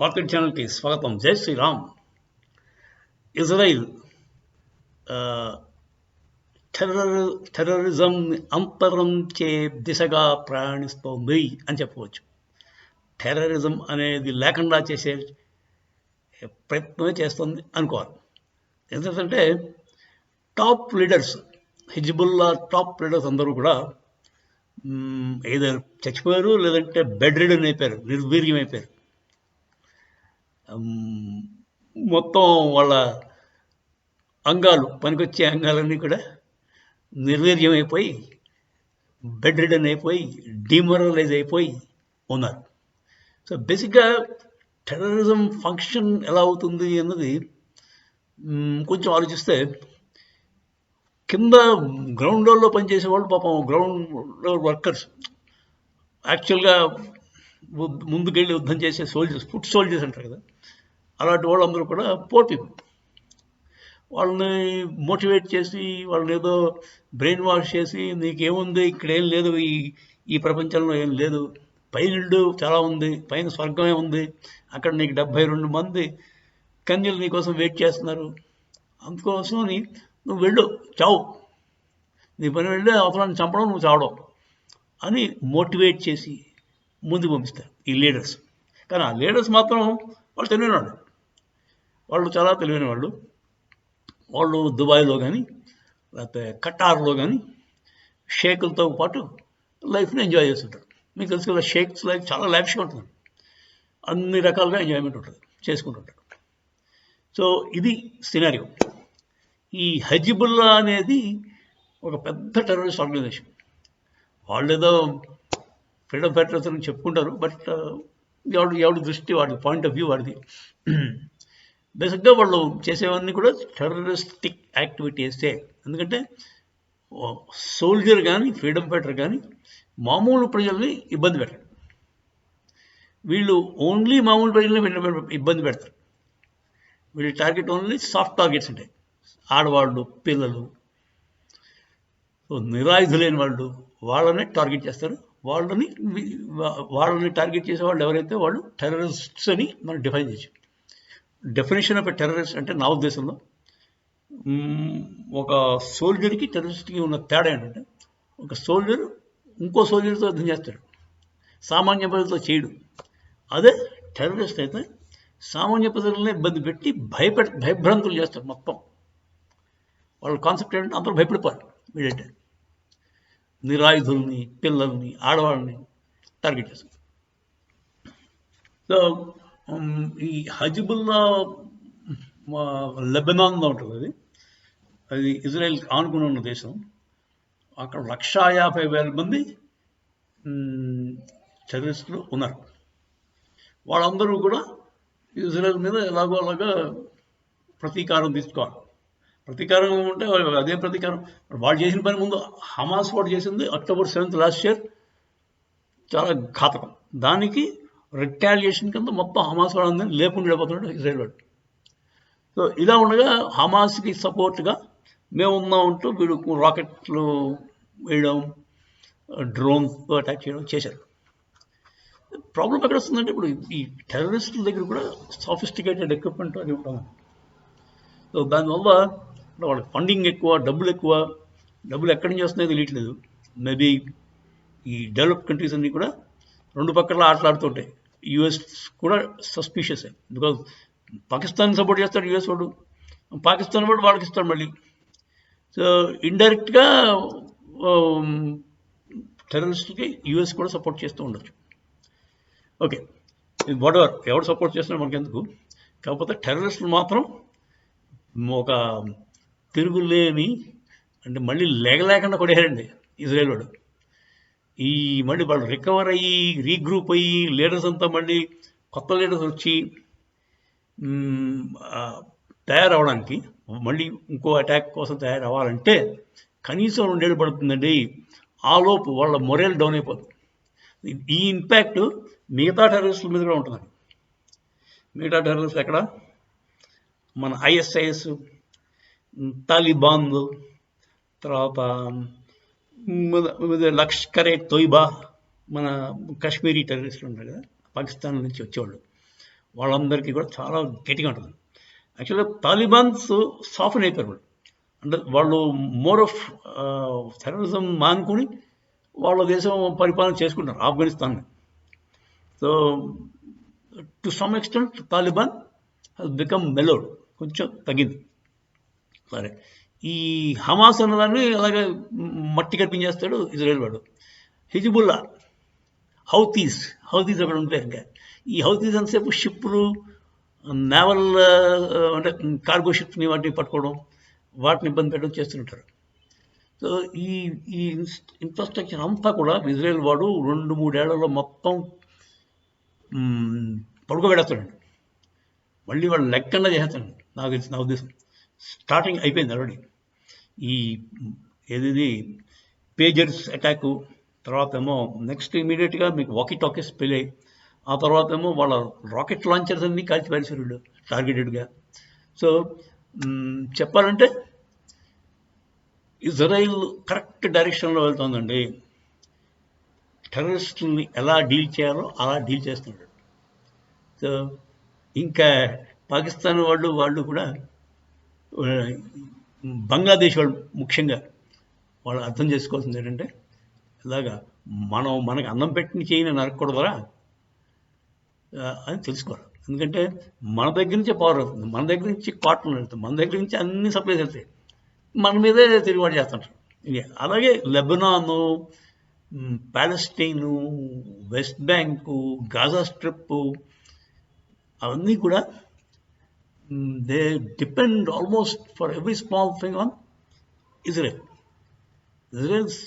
Pocket ఛానల్కి స్వాగతం. జై శ్రీరామ్. ఇజ్రాయిల్ టెర్రర్ టెర్రరిజం అంతరించే దిశగా ప్రయాణిస్తోంది అని చెప్పవచ్చు. టెర్రరిజం అనేది లేకుండా చేసే ప్రయత్నమే చేస్తుంది అనుకోవాలి. ఎందుకంటే top leaders Hezbollah top leaders అందరూ కూడా ఏదో చచ్చిపోయారు లేదంటే బెడ్రిడన్ అయిపోయారు నిర్వీర్యం అయిపోయారు. మొత్తం వాళ్ళ అంగాలు పనికొచ్చే అంగాలన్నీ కూడా నిర్వీర్యమైపోయి అయిపోయి బెడ్ రిడన్ అయిపోయి డిమోరలైజ్ అయిపోయి ఉన్నారు. సో బేసిక్గా టెర్రరిజం ఫంక్షన్ ఎలా అవుతుంది అన్నది కొంచెం ఆలోచిస్తే కింద గ్రౌండ్ లెవెల్లో పనిచేసే వాళ్ళు పాపం గ్రౌండ్ వర్కర్స్. యాక్చువల్గా ముందుకెళ్ళి యుద్ధం చేసే సోల్జర్స్ ఫుట్ సోల్జర్స్ అంటారు కదా. అలాంటి వాళ్ళందరూ కూడా పోటీ. వాళ్ళని మోటివేట్ చేసి వాళ్ళని ఏదో బ్రెయిన్ వాష్ చేసి నీకేముంది ఇక్కడ ఏం లేదు ఈ ఈ ప్రపంచంలో ఏం లేదు పైన చాలా ఉంది పైన స్వర్గమే ఉంది అక్కడ నీకు డెబ్భై రెండు మంది కన్యలు నీకోసం వెయిట్ చేస్తున్నారు. అందుకోసమని నువ్వు వెళ్ళు చావు. నీ పని వెళ్ళి అవసరాన్ని చంపడం నువ్వు చావడం అని మోటివేట్ చేసి ముందుకు పంపిస్తారు ఈ లీడర్స్. కానీ ఆ లీడర్స్ మాత్రం వాళ్ళు తెలివైన వాళ్ళు చాలా తెలివైన వాళ్ళు వాళ్ళు దుబాయ్లో కానీ లేకపోతే కటార్లో కానీ షేకులతో పాటు లైఫ్ని ఎంజాయ్ చేస్తుంటారు. మీకు తెలుసు కదా షేక్స్ లైఫ్ చాలా లావిష్గా ఉంటుంది. అన్ని రకాలుగా ఎంజాయ్మెంట్ ఉంటుంది చేసుకుంటుంటారు సో ఇది సినారియో. ఈ హజిబుల్లా అనేది ఒక పెద్ద టెర్రరిస్ట్ ఆర్గనైజేషన్. వాళ్ళు ఏదో ఫ్రీడమ్ ఫైటర్స్ అని చెప్పుకుంటారు బట్ ఎవడు ఎవడి దృష్టి వాడి పాయింట్ ఆఫ్ వ్యూ వాడిది. బేసిక్గా వాళ్ళు చేసేవన్నీ కూడా టెర్రరిస్టిక్ యాక్టివిటీసే. ఎందుకంటే సోల్జర్ కానీ ఫ్రీడమ్ ఫైటర్ కానీ మామూలు ప్రజల్ని ఇబ్బంది పెట్టారు వీళ్ళు ఓన్లీ మామూలు ప్రజల్ని ఇబ్బంది పెడతారు. వీళ్ళ టార్గెట్ ఓన్లీ సాఫ్ట్ టార్గెట్స్ ఉంటాయి. ఆడవాళ్ళు పిల్లలు నిరాయుధులైన వాళ్ళు వాళ్ళని టార్గెట్ చేస్తారు. వాళ్ళని వాళ్ళని టార్గెట్ చేసే వాళ్ళు ఎవరైతే వాళ్ళు టెర్రరిస్ట్స్ అని మనం డిఫైన్ చేయొచ్చు. డెఫినేషన్ ఆఫ్ ఎ టెర్రరిస్ట్ అంటే నా ఉద్దేశంలో ఒక సోల్జర్కి టెర్రరిస్ట్కి ఉన్న తేడా ఏంటంటే ఒక సోల్జర్ ఇంకో సోల్జర్తో యుద్ధం చేస్తాడు. సామాన్య ప్రజలతో చేయడు. అదే టెర్రరిస్ట్ అయితే సామాన్య ప్రజలని ఇబ్బంది పెట్టి భయపె భయభ్రాంతులు చేస్తారు మొత్తం. వాళ్ళ కాన్సెప్ట్ ఏంటంటే అందరూ భయపడిపోరు వీడంటే నిరాయుధుల్ని పిల్లల్ని ఆడవాళ్ళని టార్గెట్ చేస్తారు. సో ఈ హజిబుల్లా లెబనాన్లో ఉంటుంది అది. అది ఇజ్రాయెల్ ఆనుకుని ఉన్న దేశం. అక్కడ లక్షా యాభై వేల మంది టెర్రరిస్టులు ఉన్నారు. వాళ్ళందరూ కూడా ఇజ్రాయెల్ మీద ఎలాగో అలాగా ప్రతీకారం తీసుకోవాలి. ప్రతీకారం అంటే అదే ప్రతీకారం. వాళ్ళు చేసిన పని ముందు హమాస్ వాడు చేసింది అక్టోబర్ సెవెంత్ లాస్ట్ ఇయర్ చాలా ఘాతకం. దానికి రిటాలియేషన్ కింద మొత్తం హమాస్ వాడు లేకుండా వెళ్ళిపోతున్నాడు ఇజ్రాయల్ వాడు. సో ఇలా ఉండగా హమాస్కి సపోర్ట్గా మేము ఉన్నాం వీడు రాకెట్లు వేయడం డ్రోన్స్ అటాక్ చేయడం చేశారు. ప్రాబ్లం ఎక్కడ వస్తుందంటే ఇప్పుడు ఈ టెర్రరిస్టుల దగ్గర కూడా సాఫిస్టికేటెడ్ ఎక్విప్మెంట్ అది ఉంటాం సో దానివల్ల వాళ్ళకి ఫండింగ్ ఎక్కువ డబ్బులు ఎక్కువ డబ్బులు ఎక్కడి నుంచి వస్తున్నాయో తెలియట్లేదు. మేబీ ఈ డెవలప్ కంట్రీస్ అన్నీ కూడా రెండు పక్కల ఆటలాడుతుంటాయి యుఎస్ కూడా సస్పీషియస్ బికాజ్ పాకిస్తాన్ సపోర్ట్ చేస్తాడు యుఎస్ వాడు. పాకిస్తాన్ వాడు వాళ్ళకి ఇస్తాడు మళ్ళీ. సో ఇండైరెక్ట్గా టెర్రరిస్ట్కి యుఎస్ కూడా సపోర్ట్ చేస్తూ ఉండొచ్చు. ఓకే వాట్ ఎవర్ ఎవరు సపోర్ట్ చేస్తున్నాడు మనకెందుకు? కాకపోతే టెర్రరిస్టులు మాత్రం ఒక తిరుగులేని అంటే మళ్ళీ లేకలేకుండా కొడేయారండి ఇజ్రాయెల్ వాడు. ఈ మళ్ళీ వాళ్ళు రికవర్ అయ్యి రీగ్రూప్ అయ్యి లీడర్స్ అంతా మళ్ళీ కొత్త లీడర్స్ వచ్చి తయారవడానికి మళ్ళీ ఇంకో అటాక్ కోసం తయారవ్వాలంటే కనీసం రెండేళ్ళు పడుతుందండి. ఆలోపు వాళ్ళ మొరేల్ డౌన్ అయిపోతుంది. ఈ ఇంపాక్ట్ మిగతా టెర్రరిస్టుల మీద కూడా ఉంటుంది మిగతా టెర్రరిస్ట్ ఎక్కడ? మన ఐఎస్ఐఎస్ తాలిబాన్ తర్వాత లష్కరే తొయ్బా మన కాశ్మీరీ టెర్రరిస్టులు ఉంటారు కదా పాకిస్తాన్ నుంచి వచ్చేవాళ్ళు. వాళ్ళందరికీ కూడా చాలా గట్టిగా ఉంటుంది. యాక్చువల్గా తాలిబాన్స్ సాఫ్ట్ అయిపోయారు వాళ్ళు. అంటే వాళ్ళు మోర్ ఆఫ్ టెర్రరిజం మానుకుని వాళ్ళ దేశం పరిపాలన చేసుకుంటారు ఆఫ్ఘనిస్తాన్ని so to some extent Taliban has become mellowed కొంచెం తగ్గింది. సరే. ఈ హమాస్ అన్నదాన్ని అలాగే మట్టి కనిపించేస్తాడు ఇజ్రాయెల్ వాడు. హిజిబుల్లా హౌతీస్. హౌతీస్ అక్కడ ఉంటాయి ఇంకా. ఈ హౌతీస్ అంతసేపు షిప్పులు నేవల్ అంటే కార్గో షిప్ని వాటిని పట్టుకోవడం వాటిని ఇబ్బంది పెట్టడం చేస్తుంటారు. సో ఈ ఈ ఇన్ఫ్రాస్ట్రక్చర్ అంతా కూడా ఇజ్రాయెల్ వాడు రెండు మూడేళ్ళలో మొత్తం పడుకోబెడతాడు మళ్ళీ వాడు లెక్కన చేస్తాడు నాకు నా ఉద్దేశం. స్టార్టింగ్ అయిపోయింది ఆల్రెడీ ఈ ఏది పేజర్స్ అటాకు తర్వాత ఏమో నెక్స్ట్ ఇమీడియట్గా మీకు వాకీ టాకీస్ పెళ్ళే ఆ తర్వాత ఏమో వాళ్ళ రాకెట్ లాంచర్స్ అన్ని కాల్చి పారేశారు వీళ్ళు టార్గెటెడ్గా సో చెప్పాలంటే ఇజ్రాయిల్ కరెక్ట్ డైరెక్షన్లో వెళ్తుందండి. టెర్రరిస్టుల్ని ఎలా డీల్ చేయాలో అలా డీల్ చేస్తున్నాడు. సో ఇంకా పాకిస్తాన్ వాళ్ళు వాళ్ళు కూడా బంగ్లాదేశ్ వాళ్ళు ముఖ్యంగా వాళ్ళు అర్థం చేసుకోవాల్సింది ఏంటంటే ఇలాగా మనం మనకు అన్నం పెట్టిన చేయని నరకూడదురా అని తెలుసుకోవాలి. ఎందుకంటే మన దగ్గర నుంచే పవర్ అవుతుంది మన దగ్గర నుంచి కాటన్ వెళ్తుంది మన దగ్గర నుంచి అన్ని సప్లైస్ వెళ్తాయి. మన మీదే తిరుగుబాటు చేస్తుంటారు. అలాగే Lebanon Palestine west bank Gaza strip అవన్నీ కూడా they depend almost for every small thing is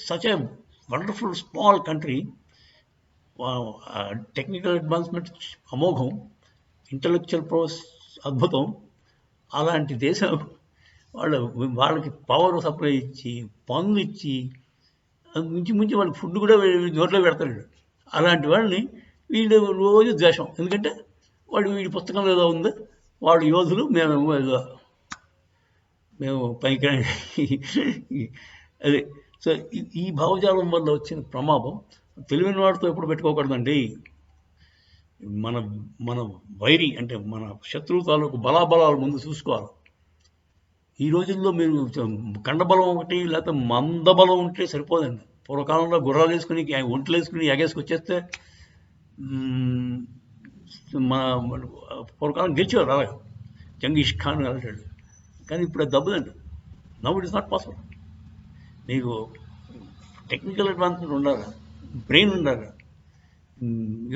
such a such small wonderful small country technical advancement అమోఘం ఇంటలెక్చువల్ ప్రోస్ అద్భుతం అలాంటి దేశం వాళ్ళు వాళ్ళకి పవర్ సప్లై ఇచ్చి పనులు ఇచ్చి మించి మించి వాళ్ళకి ఫుడ్ కూడా నోట్లో పెడతాడు అలాంటి వాళ్ళని వీళ్ళు రోజు ద్వేషం ఎందుకంటే వాడు వీడి పుస్తకంలో ఏదో ఉంది వాళ్ళు యోధులు మేము ఏదో మేము పైకి అదే సో ఈ భావజాలం వల్ల వచ్చిన ప్రమాదం తెలివైన వాడితో ఎప్పుడు పెట్టుకోకూడదండి. మన మన వైరి అంటే మన శత్రువు తాలూకు బలాబలాలు ముందు చూసుకోవాలి. ఈ రోజుల్లో మీరు కండబలం ఒకటి లేకపోతే మందబలం ఉంటే సరిపోదండి. పూర్వకాలంలో గుర్రాలు వేసుకుని ఒంట్లు వేసుకుని ఎగేసుకొచ్చేస్తే మా పూర్వకాలం గెలిచేవారు అలాగే జంగీష్ ఖాన్ అంటాడు. కానీ ఇప్పుడు అది దెబ్బదండి now it is not possible నీకు టెక్నికల్ అడ్వాన్స్మెంట్ ఉండాలి? బ్రెయిన్ ఉండాలి?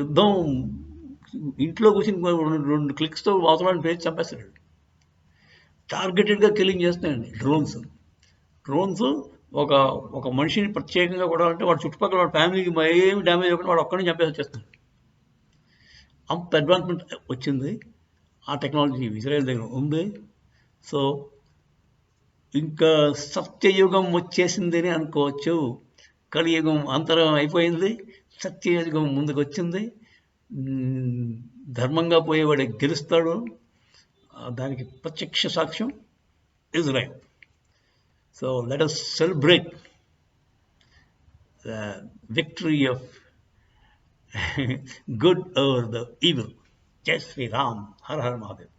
యుద్ధం ఇంట్లో కూర్చుని రెండు క్లిక్స్తో వాతావరణం పేరు చంపేస్తాడు. టార్గెటెడ్గా కిల్లింగ్ చేస్తున్నాయండి డ్రోన్స్ డ్రోన్స్ ఒక ఒక మనిషిని ప్రత్యేకంగా కూడా అంటే వాడు చుట్టుపక్కల వాడి ఫ్యామిలీకి ఏమి డ్యామేజ్ అవ్వకుండా వాడు ఒక్కడిని చంపేసి వచ్చేస్తాడు అంత అడ్వాన్స్మెంట్ వచ్చింది. ఆ టెక్నాలజీ ఇజ్రాయెల్ దగ్గర ఉంది. సో ఇంకా సత్యయుగం వచ్చేసిందని అనుకోవచ్చు. కలియుగం అంతరం అయిపోయింది. సత్యయుగం ముందుకు వచ్చింది ధర్మంగా పోయేవాడే గెలుస్తాడు. దానికి ప్రత్యక్ష సాక్ష్యం Israel so let us celebrate victory of good over the evil. Jai Sri Ram, Har Har Mahadev.